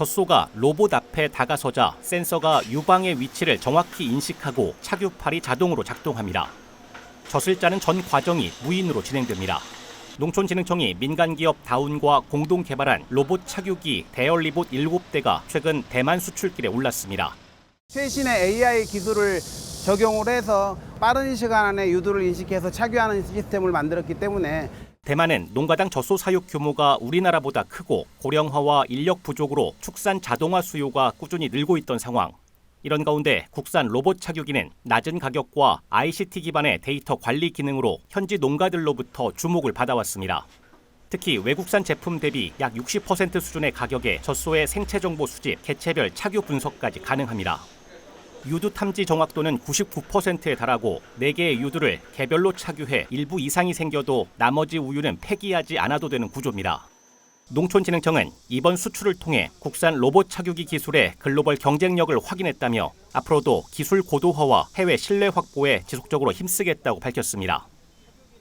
젖소가 로봇 앞에 다가서자 센서가 유방의 위치를 정확히 인식하고 착유팔이 자동으로 작동합니다. 젖을 짜는 전 과정이 무인으로 진행됩니다. 농촌진흥청이 민간기업 다운과 공동 개발한 로봇 착유기 대열리봇 7대가 최근 대만 수출길에 올랐습니다. 최신의 AI 기술을 적용을 해서 빠른 시간 안에 유두를 인식해서 착유하는 시스템을 만들었기 때문에 대만은 농가당 젖소 사육 규모가 우리나라보다 크고 고령화와 인력 부족으로 축산 자동화 수요가 꾸준히 늘고 있던 상황. 이런 가운데 국산 로봇 착유기는 낮은 가격과 ICT 기반의 데이터 관리 기능으로 현지 농가들로부터 주목을 받아왔습니다. 특히 외국산 제품 대비 약 60% 수준의 가격에 젖소의 생체 정보 수집, 개체별 착유 분석까지 가능합니다. 유두 탐지 정확도는 99%에 달하고 4개의 유두를 개별로 착유해 일부 이상이 생겨도 나머지 우유는 폐기하지 않아도 되는 구조입니다. 농촌진흥청은 이번 수출을 통해 국산 로봇 착유기 기술의 글로벌 경쟁력을 확인했다며 앞으로도 기술 고도화와 해외 신뢰 확보에 지속적으로 힘쓰겠다고 밝혔습니다.